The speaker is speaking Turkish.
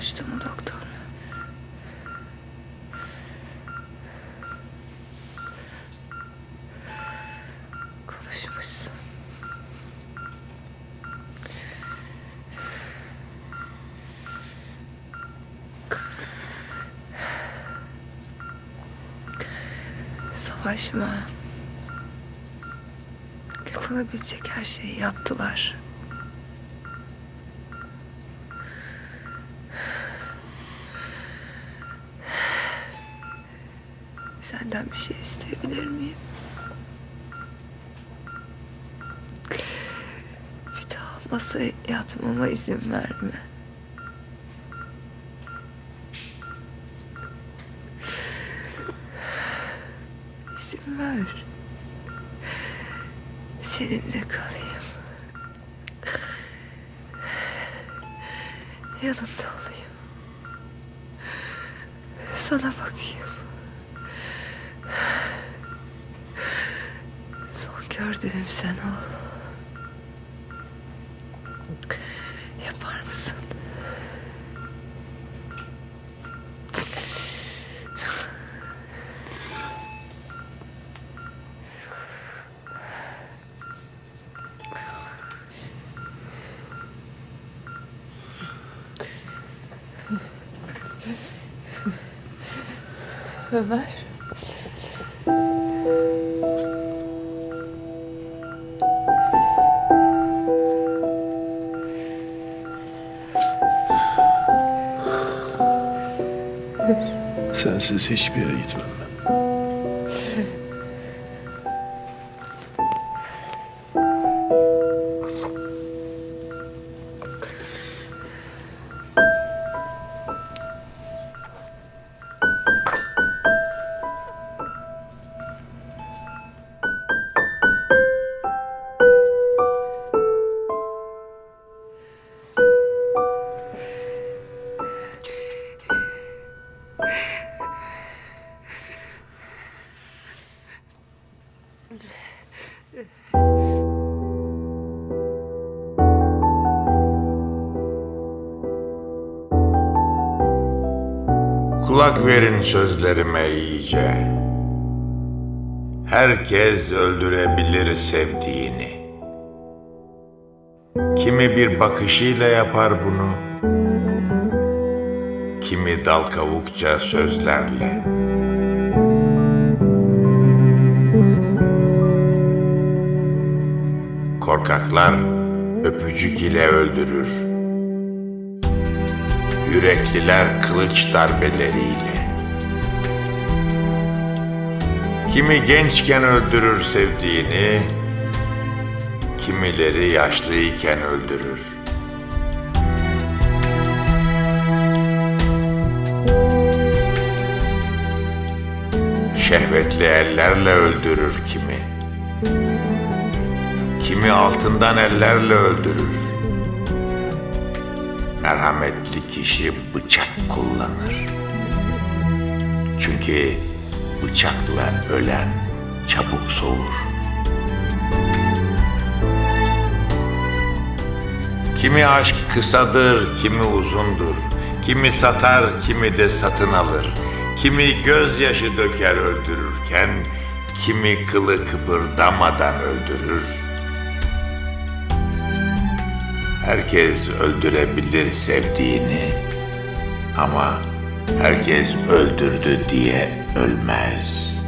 konuştu mu doktor? Konuşmuşsun. Savaşma. Yapılabilecek her şeyi yaptılar. Senden bir şey isteyebilir miyim? Bir daha masaya yatmama izin verme. İzin ver. Seninle kalayım. Yanında olayım. Sana bakayım. Gördüğüm sen ol. Yapar mısın? Ömer. Sensiz hiçbir yere gitmem Kulak verin sözlerime iyice. Herkes öldürebilir sevdiğini. Kimi bir bakışıyla yapar bunu. Kimi dal kavukça sözlerle. Korkaklar öpücük ile öldürür. Yürekliler kılıç darbeleriyle. Kimi gençken öldürür sevdiğini, kimileri yaşlıyken öldürür. Şehvetli ellerle öldürür kimi. Kimi altından ellerle öldürür. Merhametli kişi bıçak kullanır. Çünkü bıçakla ölen çabuk soğur. Kimi aşk kısadır, kimi uzundur. Kimi satar, kimi de satın alır. Kimi gözyaşı döker öldürürken, kimi kılı kıpırdamadan öldürür. Herkes öldürebilir sevdiğini ama herkes öldürdü diye ölmez.